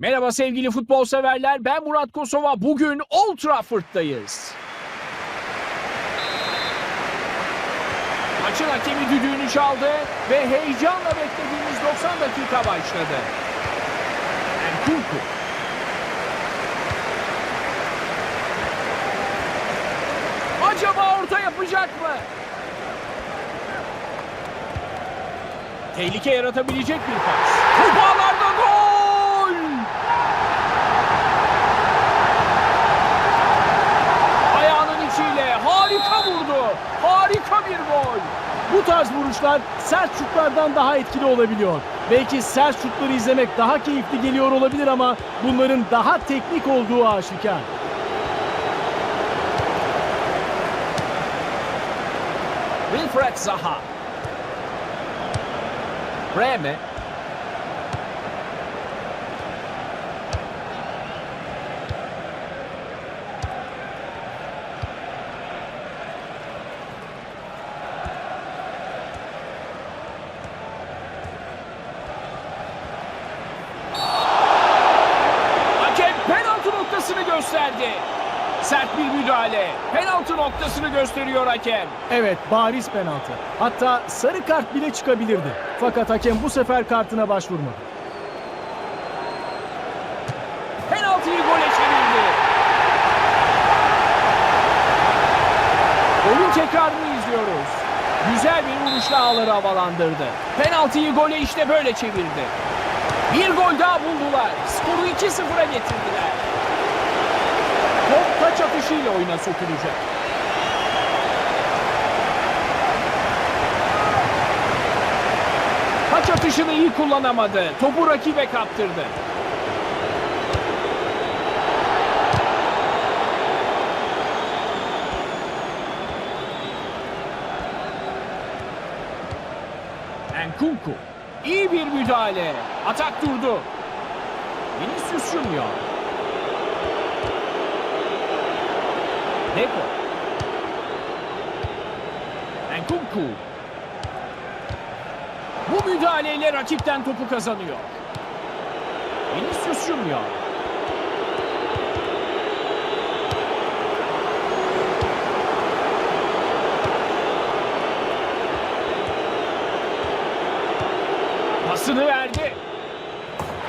Merhaba sevgili futbol severler. Ben Murat Kosova. Bugün Old Trafford'dayız. Maçın hakemi düdüğünü çaldı ve heyecanla beklediğimiz 90 dakika başladı. Nkunku. Acaba orta yapacak mı? Tehlike yaratabilecek bir pas. Top ağlarda gol! Ayağının içiyle harika vurdu. Harika bir gol. Bu tarz vuruşlar sert şutlardan daha etkili olabiliyor. Belki sert şutları izlemek daha keyifli geliyor olabilir ama bunların daha teknik olduğu aşikar. Wilfred Zaha. Breme. Hakem penaltı noktasını gösterdi. Sert bir müdahale. Penaltı noktasını gösteriyor hakem. Evet bariz penaltı. Hatta sarı kart bile çıkabilirdi. Fakat hakem bu sefer kartına başvurmadı. Penaltıyı gole çevirdi. Golün tekrarını izliyoruz. Güzel bir vuruşla ağları havalandırdı. Penaltıyı gole işte böyle çevirdi. Bir gol daha buldular. Skoru 2-0'a getirdiler. Atışıyla oyuna sokulacak. Taç atışını iyi kullanamadı. Topu rakibe kaptırdı. Nkunku. İyi bir müdahale. Atak durdu. Vinicius Junior. Deco. Nkunku. Bu müdahaleyle rakipten topu kazanıyor. Vinicius Junior. Pasını verdi.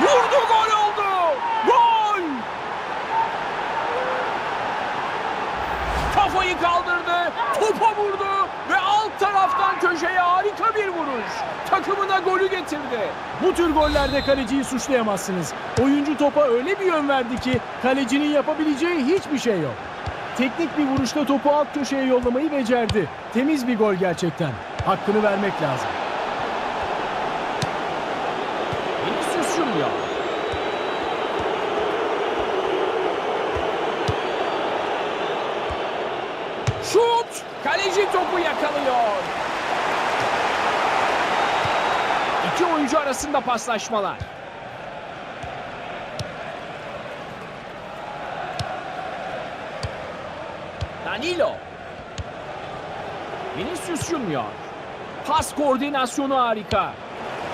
Vurdu gol oldu. Gol! Kafayı kaldırdı. Topa vurdu ve alt taraftan köşeye harika bir vuruş. Takımına golü getirdi. Bu tür gollerde kaleciyi suçlayamazsınız. Oyuncu topa öyle bir yön verdi ki kalecinin yapabileceği hiçbir şey yok. Teknik bir vuruşta topu alt köşeye yollamayı becerdi. Temiz bir gol gerçekten. Hakkını vermek lazım. Vinicius Junior. Şut! Kaleci topu yakalıyor. İki oyuncu arasında paslaşmalar. Danilo. Vinicius Junior. Pas koordinasyonu harika.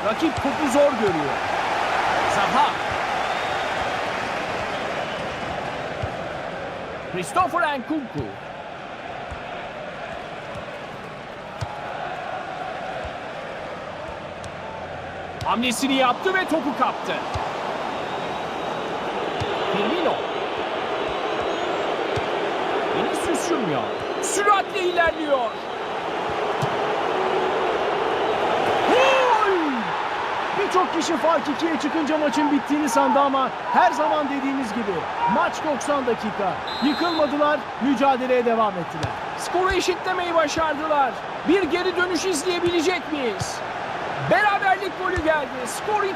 Rakip topu zor görüyor. Zaha. Christopher Nkunku. Hamlesini yaptı ve topu kaptı. Firmino. Vinicius Junior. Süratle ilerliyor. Birçok kişi fark ikiye çıkınca maçın bittiğini sandı ama her zaman dediğimiz gibi maç 90 dakika. Yıkılmadılar, mücadeleye devam ettiler. Skoru eşitlemeyi başardılar. Bir geri dönüş izleyebilecek miyiz? Beraberlik golü geldi. Skor 2-2.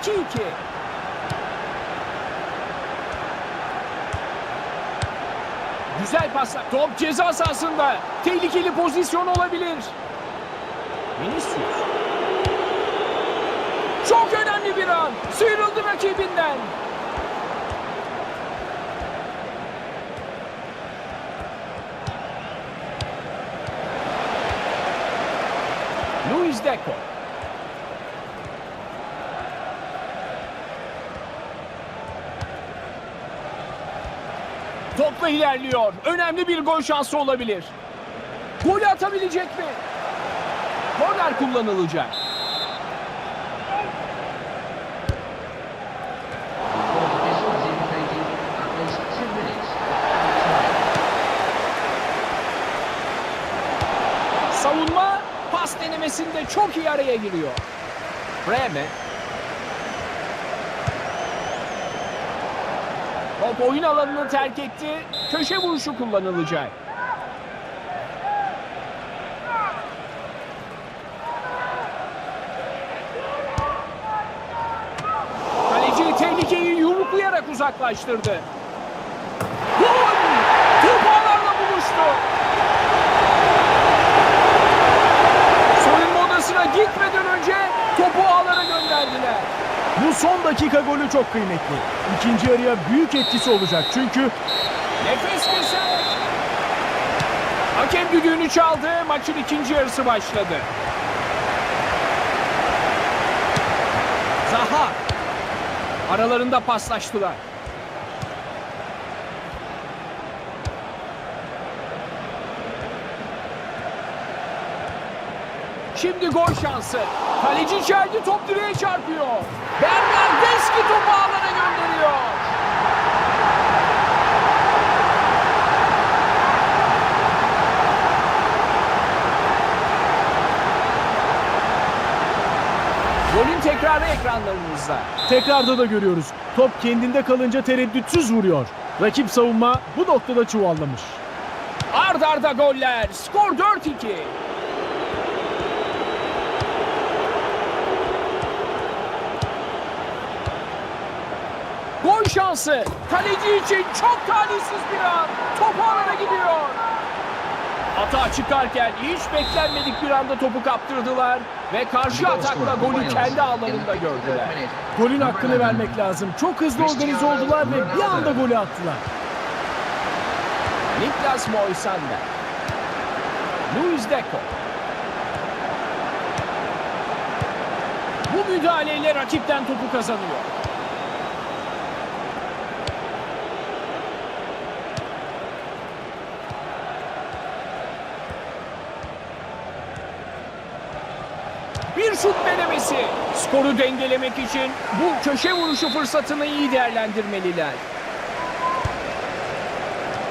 Güzel paslar. Top ceza sahasında. Tehlikeli pozisyon olabilir. Vinicius. Çok önemli bir an. Sıyrıldı rakibinden. Luis Deco. Topla ilerliyor. Önemli bir gol şansı olabilir. Golü atabilecek mi? Korner kullanılacak. Savunma pas denemesinde çok iyi araya giriyor. Breme. Top oyun alanını terk etti. Köşe vuruşu kullanılacak. Kaleci tehlikeyi yumruklayarak uzaklaştırdı. Gol! Top ağlarla buluştu. Bu son dakika golü çok kıymetli. İkinci yarıya büyük etkisi olacak çünkü Nefes kesen. Hakem düdüğünü çaldı. Maçın ikinci yarısı başladı. Zaha. Aralarında paslaştılar. Şimdi gol şansı. Kaleci çeldi top direğe çarpıyor. Bernardeschi topu ağlara gönderiyor. Golün tekrarı ekranlarınızda. tekrarda da görüyoruz. Top kendinde kalınca tereddütsüz vuruyor. Rakip savunma bu noktada çuvallamış. Ard arda goller. Skor 4-2. Gol şansı. Kaleci için çok talihsiz bir an. Top ağlara gidiyor. Atağa çıkarken hiç beklenmedik bir anda topu kaptırdılar ve karşı atakla golü kendi ağlarında gördüler. Golün hakkını vermek lazım. Çok hızlı organize oldular ve bir anda golü attılar. Niklas Moisander. Luis Deco. Bu müdahaleyle rakipten topu kazanıyor. Bir şut denemesi. Skoru dengelemek için bu köşe vuruşu fırsatını iyi değerlendirmeliler.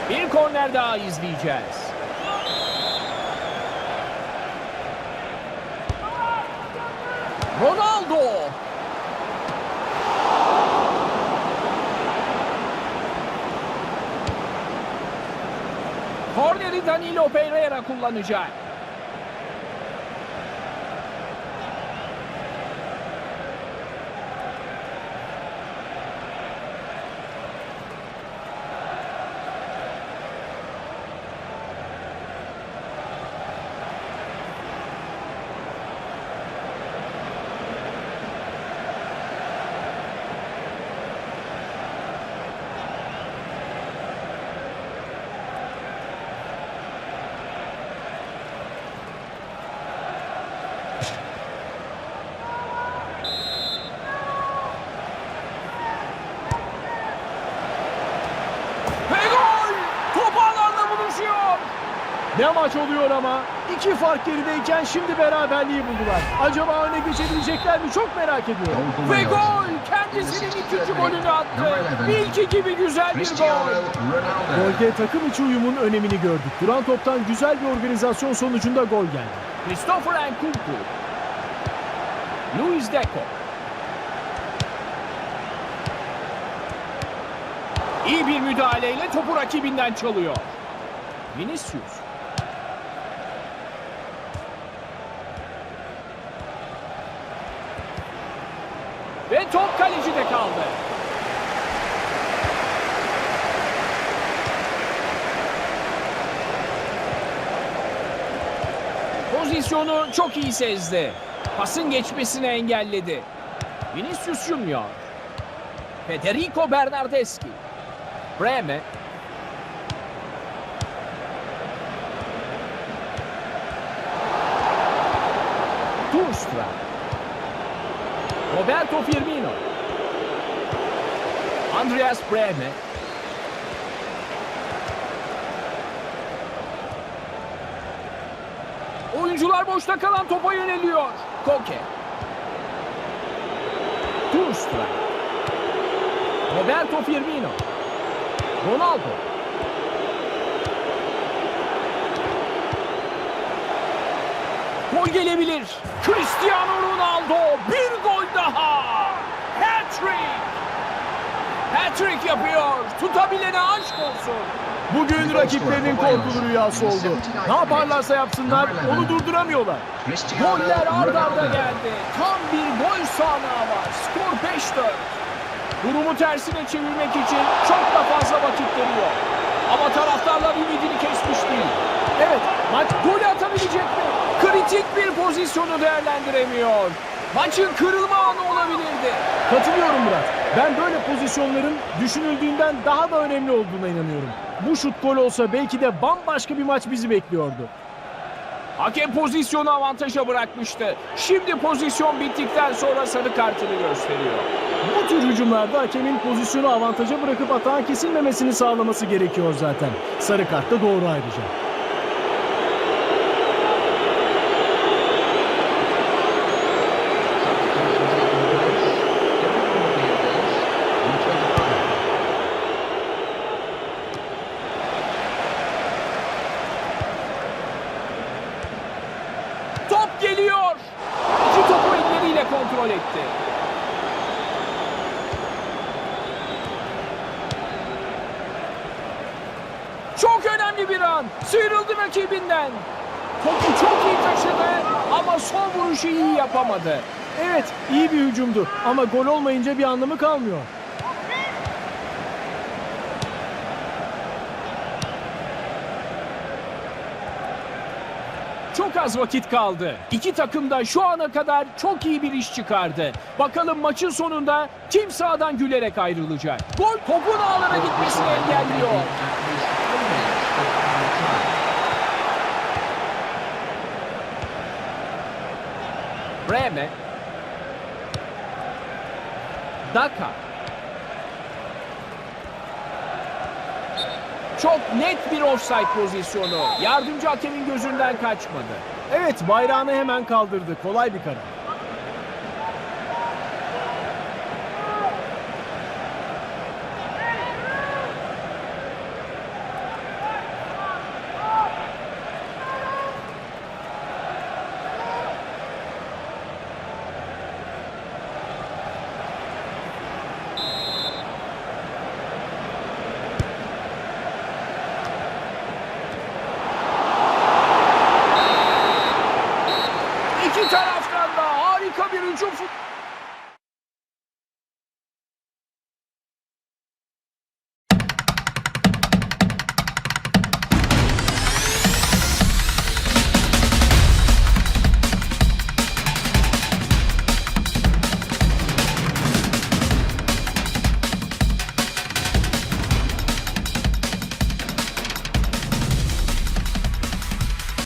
Bir korner daha izleyeceğiz. Ronaldo. Korneri Danilo Pereira kullanacak. Ve gol! Top ağlarla buluşuyor. Ne maç oluyor ama. İki fark gerideyken şimdi beraberliği buldular. Acaba öne geçebilecekler mi çok merak ediyorum. Ve gol! Kendisinin ikinci golünü attı. İlki gibi güzel bir gol. Golde takım içi uyumun önemini gördük. Duran toptan güzel bir organizasyon sonucunda gol geldi. Christopher Nkunku. Luis Deco. İyi bir müdahaleyle topu rakibinden çalıyor. Vinicius. Ve top kalecide kaldı. Pozisyonu çok iyi sezdi. Pasın geçmesini engelledi. Vinicius Junior. Federico Bernardeschi. Breme. Turstra. Roberto Firmino. Andreas Brehme. Oyuncular boşta kalan topa yöneliyor. Koke. Turstra. Roberto Firmino. Ronaldo. Gol gelebilir. Cristiano Ronaldo bir gol daha. Hat-trick. Hat-trick yapıyor. Tutabilene aşk olsun. Bugün rakiplerinin korkulu rüyası oldu. Ne yaparlarsa yapsınlar onu durduramıyorlar. Goller ard arda geldi. Tam bir gol sahnağı var. Skor 5-4. Durumu tersine çevirmek için çok da fazla vakitleri yok. Ama taraftarlar ümidini kesmiş değil. Evet, maç golü atabilecek mi? Kritik bir pozisyonu değerlendiremiyor. Maçın kırılma anı olabilirdi. Katılıyorum Murat. Ben böyle pozisyonların düşünüldüğünden daha da önemli olduğuna inanıyorum. Bu şut gol olsa belki de bambaşka bir maç bizi bekliyordu. Hakem pozisyonu avantaja bırakmıştı. Şimdi pozisyon bittikten sonra sarı kartını gösteriyor. Bu tür hücumlarda hakemin pozisyonu avantaja bırakıp atağın kesilmemesini sağlaması gerekiyor zaten. Sarı kart da doğru ayrıca. Top geliyor. İki topu elleriyle kontrol etti. Çok önemli bir an. Sıyrıldı rakibinden. Topu çok iyi taşıdı ama son vuruşu iyi yapamadı. Evet, iyi bir hücumdu ama gol olmayınca bir anlamı kalmıyor. Çok az vakit kaldı. İki takım da şu ana kadar çok iyi bir iş çıkardı. Bakalım maçın sonunda kim sağdan gülerek ayrılacak. Gol topun ağlara gitmesini engelliyor. Breme. Daka. Çok net bir offside pozisyonu. Yardımcı hakemin gözünden kaçmadı. Evet, bayrağını hemen kaldırdı. Kolay bir karar. 你说不